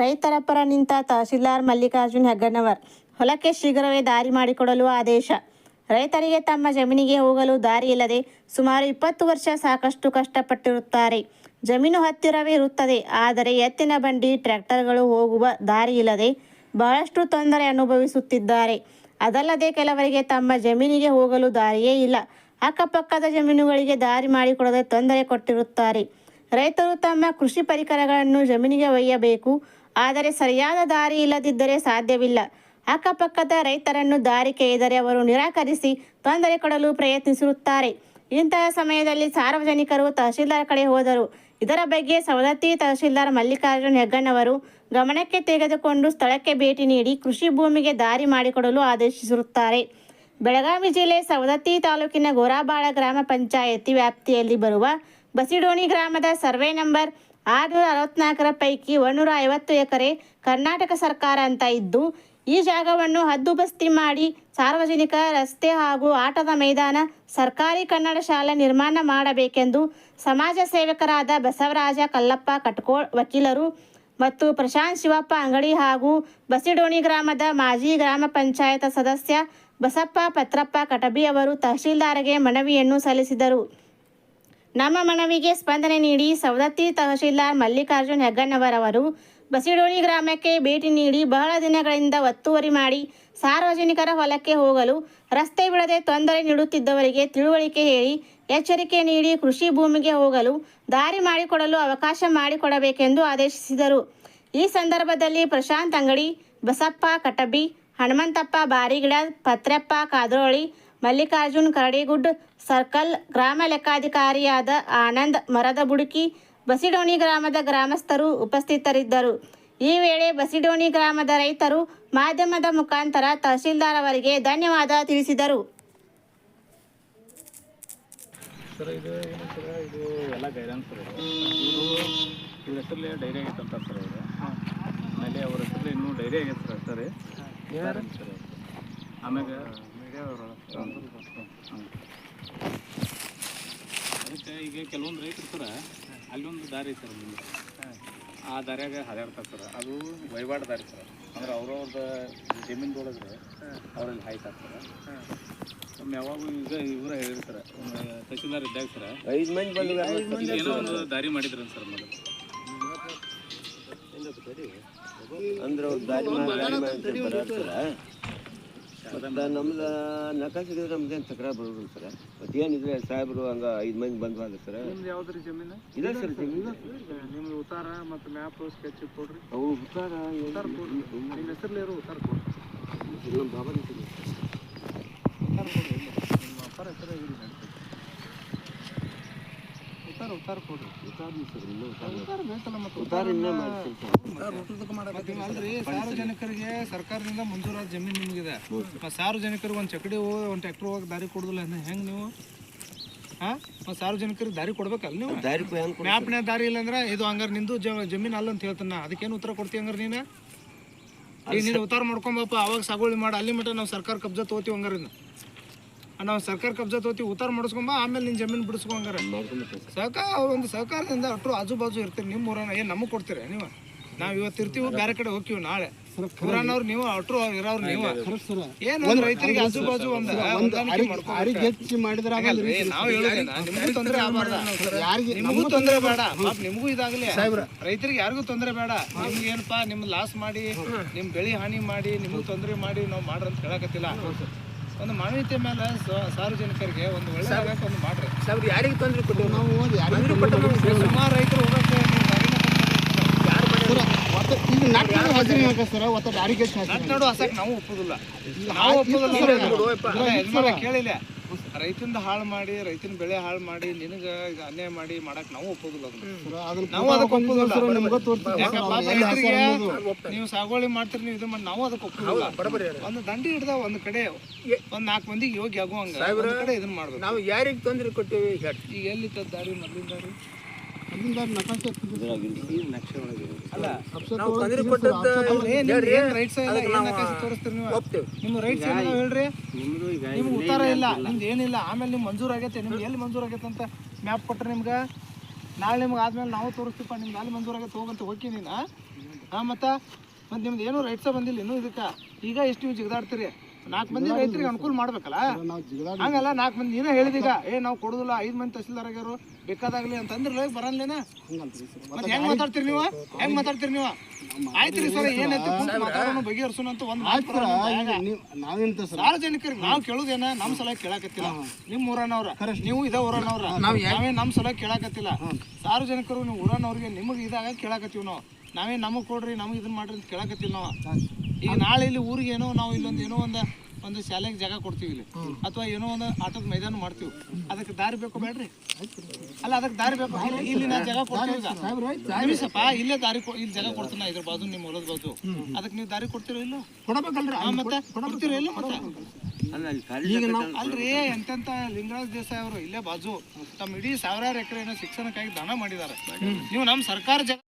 ರೈತರ ಪರ ನಿಂತ ತಹಶೀಲ್ದಾರ್ ಮಲ್ಲಿಕಾರ್ಜುನ್ ಹೆಗ್ಗಣ್ಣವರ್ ಹೊಲಕ್ಕೆ ಶೀಘ್ರವೇ ದಾರಿ ಮಾಡಿಕೊಡಲು ಆದೇಶ. ರೈತರಿಗೆ ತಮ್ಮ ಜಮೀನಿಗೆ ಹೋಗಲು ದಾರಿ ಇಲ್ಲದೆ ಸುಮಾರು ಇಪ್ಪತ್ತು ವರ್ಷ ಸಾಕಷ್ಟು ಕಷ್ಟಪಟ್ಟಿರುತ್ತಾರೆ. ಜಮೀನು ಹತ್ತಿರವೇ ಇರುತ್ತದೆ, ಆದರೆ ಎತ್ತಿನ ಬಂಡಿ ಟ್ರ್ಯಾಕ್ಟರ್ಗಳು ಹೋಗುವ ದಾರಿ ಇಲ್ಲದೆ ಬಹಳಷ್ಟು ತೊಂದರೆ ಅನುಭವಿಸುತ್ತಿದ್ದಾರೆ. ಅದಲ್ಲದೆ ಕೆಲವರಿಗೆ ತಮ್ಮ ಜಮೀನಿಗೆ ಹೋಗಲು ದಾರಿಯೇ ಇಲ್ಲ. ಅಕ್ಕಪಕ್ಕದ ಜಮೀನುಗಳಿಗೆ ದಾರಿ ಮಾಡಿಕೊಡದೆ ತೊಂದರೆ ಕೊಟ್ಟಿರುತ್ತಾರೆ. ರೈತರು ತಮ್ಮ ಕೃಷಿ ಪರಿಕರಗಳನ್ನು ಜಮೀನಿಗೆ ಒಯ್ಯಬೇಕು ಆದರೆ ಸರಿಯಾದ ದಾರಿ ಇಲ್ಲದಿದ್ದರೆ ಸಾಧ್ಯವಿಲ್ಲ. ಅಕ್ಕಪಕ್ಕದ ರೈತರನ್ನು ದಾರಿ ಕೇಳಿದರೆ ಅವರು ನಿರಾಕರಿಸಿ ತೊಂದರೆ ಕೊಡಲು ಪ್ರಯತ್ನಿಸಿರುತ್ತಾರೆ ಇಂತಹ ಸಮಯದಲ್ಲಿ ಸಾರ್ವಜನಿಕರು ತಹಶೀಲ್ದಾರ್ ಕಡೆ ಹೋದರು. ಇದರ ಬಗ್ಗೆ ಸವದತ್ತಿ ತಹಶೀಲ್ದಾರ್ ಮಲ್ಲಿಕಾರ್ಜುನ್ ಹೆಗ್ಗಣ್ಣವರು ಗಮನಕ್ಕೆ ತೆಗೆದುಕೊಂಡು ಸ್ಥಳಕ್ಕೆ ಭೇಟಿ ನೀಡಿ ಕೃಷಿ ಭೂಮಿಗೆ ದಾರಿ ಮಾಡಿಕೊಡಲು ಆದೇಶಿಸಿರುತ್ತಾರೆ. ಬೆಳಗಾವಿ ಜಿಲ್ಲೆ ಸವದತ್ತಿ ತಾಲೂಕಿನ ಗೋರಾಬಾಳ ಗ್ರಾಮ ಪಂಚಾಯತಿ ವ್ಯಾಪ್ತಿಯಲ್ಲಿ ಬರುವ ಬಸಿಡೋಣಿ ಗ್ರಾಮದ ಸರ್ವೆ ನಂಬರ್ ಆರುನೂರ ಅರವತ್ನಾಲ್ಕರ ಪೈಕಿ ಒಂದೂರ ಐವತ್ತು ಎಕರೆ ಕರ್ನಾಟಕ ಸರ್ಕಾರ ಅಂತ ಇದ್ದು, ಈ ಜಾಗವನ್ನು ಹದ್ದುಬಸ್ತಿ ಮಾಡಿ ಸಾರ್ವಜನಿಕ ರಸ್ತೆ ಹಾಗೂ ಆಟದ ಮೈದಾನ ಸರ್ಕಾರಿ ಕನ್ನಡ ಶಾಲೆ ನಿರ್ಮಾಣ ಮಾಡಬೇಕೆಂದು ಸಮಾಜ ಸೇವಕರಾದ ಬಸವರಾಜ ಕಲ್ಲಪ್ಪ ಕಟ್ಕೋ ವಕೀಲರು ಮತ್ತು ಪ್ರಶಾಂತ್ ಶಿವಪ್ಪ ಅಂಗಡಿ ಹಾಗೂ ಬಸಿಡೋಣಿ ಗ್ರಾಮದ ಮಾಜಿ ಗ್ರಾಮ ಪಂಚಾಯತ್ ಸದಸ್ಯ ಬಸಪ್ಪ ಪತ್ರಪ್ಪ ಕಟಬಿ ಅವರು ತಹಶೀಲ್ದಾರ್ಗೆ ಮನವಿಯನ್ನು ಸಲ್ಲಿಸಿದರು. ನಮ್ಮ ಮನವಿಗೆ ಸ್ಪಂದನೆ ನೀಡಿ ಸವದತ್ತಿ ತಹಶೀಲ್ದಾರ್ ಮಲ್ಲಿಕಾರ್ಜುನ್ ಹೆಗ್ಗಣ್ಣವರವರು ಬಸಿಡೋಳಿ ಗ್ರಾಮಕ್ಕೆ ಭೇಟಿ ನೀಡಿ ಬಹಳ ದಿನಗಳಿಂದ ಒತ್ತುವರಿ ಮಾಡಿ ಸಾರ್ವಜನಿಕರ ಹೊಲಕ್ಕೆ ಹೋಗಲು ರಸ್ತೆ ಬಿಡದೆ ತೊಂದರೆ ನೀಡುತ್ತಿದ್ದವರಿಗೆ ತಿಳುವಳಿಕೆ ಹೇಳಿ ಎಚ್ಚರಿಕೆ ನೀಡಿ ಕೃಷಿ ಭೂಮಿಗೆ ಹೋಗಲು ದಾರಿ ಮಾಡಿಕೊಡಲು ಅವಕಾಶ ಮಾಡಿಕೊಡಬೇಕೆಂದು ಆದೇಶಿಸಿದರು. ಈ ಸಂದರ್ಭದಲ್ಲಿ ಪ್ರಶಾಂತ್ ಅಂಗಡಿ, ಬಸಪ್ಪ ಕಟಬಿ, ಹನುಮಂತಪ್ಪ ಬಾರಿಗಿಡ ಪತ್ರೆಪ್ಪ ಕಾದ್ರೋಳಿ ಮಲ್ಲಿಕಾರ್ಜುನ್ ಕರಡಿಗುಡ್ ಸರ್ಕಲ್ ಗ್ರಾಮ ಲೆಕ್ಕಾಧಿಕಾರಿಯಾದ ಆನಂದ್ ಮರದ ಬುಡುಕಿ ಬಸಿಡೋಣಿ ಗ್ರಾಮದ ಗ್ರಾಮಸ್ಥರು ಉಪಸ್ಥಿತರಿದ್ದರು. ಈ ವೇಳೆ ಬಸಿಡೋಣಿ ಗ್ರಾಮದ ರೈತರು ಮಾಧ್ಯಮದ ಮುಖಾಂತರ ತಹಶೀಲ್ದಾರ್ ಅವರಿಗೆ ಧನ್ಯವಾದ ತಿಳಿಸಿದರು. ಸರ್ ಇದು ಏನು ಸರ್ ಇದು ಎಲ್ಲ ಗೈಡನ್ಸ್ ಸರ್ ಇವರು ಇವ್ರ ಹೆಸರಲ್ಲಿ ಡೈರಿ ಆಗೈತೆ ಅಂತ ಸರ್ ಇದು ಆಮೇಲೆ ಅವ್ರ ಹೆಸರಲ್ಲಿ ಇನ್ನೂ ಡೈರಿ ಆಗೈತೆ ಸರ್ ಸರ್? ಸರ್ ಆಮ್ಯಾಗ ಅದಕ್ಕೆ ಈಗ ಕೆಲವೊಂದು ರೈತರು ಸರ ಅಲ್ಲೊಂದು ದಾರಿ ಐತೆ ಸರ್ ಮುಂದೆ. ಆ ದಾರಿಯಾಗ ಹರಿಯಾಡ್ತಾರೆ ಸರ್. ಅದು ವಹಿವಾಟು ದಾರಿ ಸರ್. ಅಂದ್ರೆ ಅವ್ರವ್ರದ ಜಮೀನ್ದೊಳಗೆ ಅವರಲ್ಲಿ ಹಾಯ್ತಾರೆ ಸರ್. ಒಮ್ಮೆ ಯಾವಾಗ ಈಗ ಇವ್ರ ಹೇಳಿರ್ತಾರೆ ತಹಸೀಲ್ದಾರ್ ಇದ್ದಾಗ ಸರ್ ಐದು ಮಂದಿ ಬಂದು ಏನೋ ಒಂದು ದಾರಿ ಮಾಡಿದ್ರ ಸರ್ ಮೊದಲು. ಅಂದ್ರೆ ದಾರಿ ಮಾಡಿ ದಾರಿ ಮಾಡಿ ಅಂತ ಬರಾಡ್ತಾರ ಮತ್ತು ನಮ್ದು ನಕಾಶೆ ಹಿಡಿದ್ರೆ ನಮ್ದೇನು ತಕರಾರು ಬರೋದಿಲ್ಲ ಸರ್. ಮತ್ತು ಏನಿದ್ರೆ ಸಾಹೇಬರು ಹಂಗೆ ಐದು ಮಂದಿ ಬಂದು ಹೋದ ಸರ್. ನಿಮ್ದು ಯಾವ್ದ್ರಿ ಜಮೀನು? ಇದೆ ಸರ್ ಜಮೀನು ನಿಮ್ಗೆ ಉತ್ತಾರ ಮತ್ತು ಮ್ಯಾಪ್ ಸ್ಕೆಚ್ ಕೊಡ್ರಿ. ಅವು ಉತ್ತಾರ ಉತ್ತಾರ ಕೊಡ್ರಿ. ನಿಮ್ಮ ಹೆಸರಲ್ಲಿ ಇರೋ ಉತ್ತಾರ ಕೊಡ್ರಿ. ನಮ್ಮ ಬಾಬಾ ನಿಮ್ಮ ಅಪ್ಪರ ಹೆಸರು ಉತ್ತಾರ ಉತ್ತಾರ ಕೊಡ್ರಿ. ಉತ್ತಾರ ಉತ್ತಾರ ಉತ್ತಾರ ಉತ್ತಾರ ಅಲ್ರಿ ಸಾರ್ವಜನಿಕರಿಗೆ ಸರ್ಕಾರದಿಂದ ಮಂಜೂರಾದ ಜಮೀನು ನಿಮಗಿದೆ. ಮತ್ತು ಸಾರ್ವಜನಿಕರಿಗೆ ಒಂದು ಚಕಡಿ ಹೋಗಿ ಒಂದು ಟ್ರ್ಯಾಕ್ಟರ್ ಹೋಗಿ ದಾರಿ ಕೊಡುದಿಲ್ಲ ಹೆಂಗ್ ನೀವು? ಹಾಂ? ಮತ್ತು ಸಾರ್ವಜನಿಕರಿಗೆ ದಾರಿ ಕೊಡ್ಬೇಕಲ್ಲ ನೀವು? ದಾರಿ? ಮ್ಯಾಪ್ನೇ ದಾರಿ ಇಲ್ಲ ಅಂದ್ರೆ ಇದು ಹಂಗಾರೆ ನಿಂದು ಜಮೀನು ಅಲ್ಲ ಅಂತ ಹೇಳ್ತಾನ. ಅದಕ್ಕೇನು ಉತ್ತರ ಕೊಡ್ತೀವಿ ಹಂಗಾರೆ ನೀನು? ಈಗ ನೀನು ಉತ್ತಾರ ಮಾಡ್ಕೊಂಬಪ್ಪ ಅವಾಗ ಸಾಗುವಳಿ ಮಾಡಿ. ಅಲ್ಲಿ ಮಟ್ಟ ನಾವು ಸರ್ಕಾರ ಕಬ್ಜಾ ತೋತೀವಿ. ಆ, ನಾವು ಸರ್ಕಾರ ಕಬ್ಜಾ ತೋತಿ ಉತ್ತಾರ ಮಾಡಿಸ್ಕೊಂಬ ಆಮೇಲೆ ನಿನ್ನ ಜಮೀನು ಬಿಡಿಸ್ಕೊಂಗಾರ. ಸಹಕಾರ ಒಂದು ಸಹಕಾರದಿಂದ ಅಟ್ರು ಆಜು ಬಾಜು ಇರ್ತೀರಿ ನಿಮ್ಮ ಊರನ್ನ ಏನು ನಮಗೆ ಕೊಡ್ತೀರಿ ನೀವು? ನಾವು ಇವತ್ತು ಇರ್ತೀವಿ ಬೇರೆ ಕಡೆ ಹೋಗ್ತೀವಿ ನಾಳೆ. ಊರನ್ನವ್ರು ನೀವು ಅಟ್ರು ಇರೋರು ನೀವು. ಏನು ರೈತರಿಗೆ ಆಜು ಬಾಜು ಒಂದು. ಹಾಗಲ್ರಿ, ನಾವು ಹೇಳೋದೇನ, ತೊಂದರೆ ಆಗ್ಬಾರ್ದ ನಿಮಗೂ ತೊಂದರೆ ಬೇಡ. ನಿಮಗೂ ಇದಾಗಲಿ. ರೈತರಿಗೆ ಯಾರಿಗೂ ತೊಂದರೆ ಬೇಡ. ನಿಮ್ಗೆ ಏನಪ್ಪಾ ನಿಮ್ ಲಾಸ್ ಮಾಡಿ ನಿಮ್ ಬೆಳಿ ಹಾನಿ ಮಾಡಿ ನಿಮಗೂ ತೊಂದರೆ ಮಾಡಿ ನಾವು ಮಾಡ್ರಂತ ಹೇಳಕತ್ತಿಲ್ಲ. ಒಂದು ಮಾನವೀಯತೆ ಮೇಲೆ ಸಾರ್ವಜನಿಕರಿಗೆ ಒಂದು ಒಳ್ಳೆ ಒಂದು ಮಾಡ್ರಿ. ಯಾರಿಗೆ ತೊಂದರೆ ಕೊಟ್ಟೆವು ನಾವು ಯಾರಿಗೂ ಕೊಟ್ಟು ಸುಮಾರು ರೈತರು ಹೋಗಕ್ಕೆ ನೀವು ದಾರಿನ ನಟ್ ನಡು ಹಸಕ್ ನಾವು ಅಸಕ್ಕೆ ನಾವು ಒಪ್ಪೋದಿಲ್ಲ ನಾವು ಯಜಮಾನ ಕೇಳಿಲ್ಲ. ರೈತಂದ ಹಾಳು ಮಾಡಿ ರೈತನ ಬೆಳೆ ಹಾಳು ಮಾಡಿ ನಿನಗ ಈಗ ಅನ್ಯಾಯ ಮಾಡಿ ಮಾಡಕ್ ನಾವು ಒಪ್ಪೋದಿಲ್ಲ ಅದನ್ನ. ನಾವು ಅದಕ್ಕೆ ಒಪ್ಪೋದಿಲ್ಲ. ನೀವು ಸಾಗುವಳಿ ಮಾಡ್ತೀರಿ ನೀವು ಇದು ಮಾಡಿ ನಾವು ಅದಕ್ಕೆ ಒಪ್ಪೋದಿಲ್ಲ. ಒಂದು ದಂಡಿ ಹಿಡ್ದ ಒಂದ್ ಕಡೆ ಒಂದ್ ನಾಲ್ಕು ಮಂದಿಗೆ ಯೋಗ್ಯ ಆಗುವಂಗ. ಕಡೆ ಇದನ್ನ ಮಾಡ್ಬೇಕು. ನಾವು ಯಾರಿಗೆ ತೊಂದರೆ ಕೊಟ್ಟಿವಿ ಈಗ ಎಲ್ಲಿ ದಾರಿ ಮೊದ್ಲಿನ ದಾರಿ? ನಿಮ್ಗೆ ಉತ್ತರ ಇಲ್ಲ ನಿಮ್ದು ಏನಿಲ್ಲ ಆಮೇಲೆ ನಿಮ್ಗೆ ಮಂಜೂರ್ ಆಗೈತೆ ನಿಮ್ಗೆ ಎಲ್ಲಿ ಮಂಜೂರ್ ಆಗೈತೆ ಅಂತ ಮ್ಯಾಪ್ ಕೊಟ್ರೆ ನಿಮ್ಗೆ ನಾಳೆ ನಿಮ್ಗೆ ಆದ್ಮೇಲೆ ನಾವು ತೋರಿಸ್ತೀವಿ ನಿಮ್ಗೆ ಅಲ್ಲಿ ಮಂಜೂರ್ ಆಗೈತೆ ಹೋಗಂತ ಹೋಗಿ ನೀನು ಹಾ ಮತ್ತ ಮತ್ತೆ ನಿಮ್ದು ಏನೂ ರೈಟ್ಸ ಬಂದಿಲ್ಲ ಇನ್ನೂ ಇದಕ್ಕೆ ಈಗ ಎಷ್ಟು ನೀವು ಜಿಗದಾಡ್ತೀರಿ ನಾಲ್ಕು ಮಂದಿ ರೈತರಿಗೆ ಅನುಕೂಲ ಮಾಡ್ಬೇಕಲ್ಲ? ಹಂಗಲ್ಲ ನಾಲ್ಕು ಮಂದಿ ನೀನೇ ಹೇಳಿದೀಗ ಏ ನಾವು ಕೊಡುದಿಲ್ಲ ಐದು ಮಂದಿ ತಹಸೀಲ್ದಾರ್ ಆಗ್ಯಾರು ಬೇಕಾದಾಗ್ಲಿ ಅಂತಂದ್ರೆ ಬರಲ್ಲೇನ? ಮತ್ತೆ ಹೆಂಗ್ ಮಾತಾಡ್ತೀರಿ ನೀವು? ಹೆಂಗ್ ಮಾತಾಡ್ತೀರಿ ನೀವು? ಆಯ್ತ್ರಿ ಸರ್ ಏನೈತಿ ಮಾತಾಡೋಣ ಬಗೆಹರಿಸೋಣ ಅಂತ ಒಂದು ಮಾತು ಸಾರ್ವಜನಿಕರಿಗೆ ನಾವು ಕೇಳುದೇನ? ನಮ್ಮ ಸಲ ಕೇಳಾಕತ್ತಿಲ್ಲ. ನಿಮ್ಮ ಊರನವ್ರ. ನೀವು ಇದೇ ಊರನವ್ರ. ನಾವೇ ನಮ್ಮ ಸಲ ಕೇಳಾಕತ್ತಿಲ್ಲ. ಸಾರ್ವಜನಿಕರು ನೀವು ಊರನವ್ರಿಗೆ ನಿಮಗೆ ಇದಾಗ ಕೇಳಾಕತ್ತೀವಿ ನಾವು. ನಾವೇ ನಮಗೆ ಕೊಡ್ರಿ ನಮಗೆ ಇದನ್ನ ಮಾಡ್ರಿ ಅಂತ ಕೇಳಾಕತ್ತಿಲ್ಲ ನಾವು. ಈಗ ನಾಳೆ ಇಲ್ಲಿ ಊರಿಗೆ ಏನೋ ನಾವು ಇಲ್ಲೊಂದು ಏನೋ ಒಂದು ಒಂದು ಶಾಲೆಗೆ ಜಾಗ ಕೊಡ್ತೀವಿ ಇಲ್ಲಿ. ಅಥವಾ ಏನೋ ಒಂದು ಆಟದ ಮೈದಾನ ಮಾಡ್ತೀವಿ. ಅದಕ್ಕೆ ದಾರಿ ಬೇಕು ಬೇಡ್ರಿ? ಅಲ್ಲ ಅದಕ್ಕೆ ದಾರಿ ಬೇಕು? ಇಲ್ಲಿ- ನಾ ಜಾಗ ಕೊಡ್ತೀವಿ ಸಪ್ಪ ಇಲ್ಲೇ ದಾರಿ ಕೊ- ಇಲ್ಲಿ ಜಾಗ ಕೊಡ್ತೀನಿ ಇದ್ರ ಬಾಜು ನಿಮ್ಮ ಹೊಲದ ಬಾಜು. ಅದಕ್ಕೆ ನೀವು ದಾರಿ ಕೊಡ್ತೀರೋ ಇಲ್ಲೋ? ಕೊಡಬೇಕಲ್ರಿ ಮತ್ತೆ ಕೊಡ್ತೀರೋ ಇಲ್ಲ ಮತ್ತೆ? ಅಲ್ರಿ ಎಂತೆಂತ ಲಿಂಗರಾಜ್ ದೇಸಾಯಿ ಅವರು ಇಲ್ಲೇ ಬಾಜು. ತಮ್ಮ ಇಡೀ ಸಾವಿರಾರು ಎಕರೆ ಏನೋ ಶಿಕ್ಷಣಕ್ಕಾಗಿ ದಾನ ಮಾಡಿದ್ದಾರೆ. ನೀವು ನಮ್ಮ ಸರ್ಕಾರ ಜಾಗ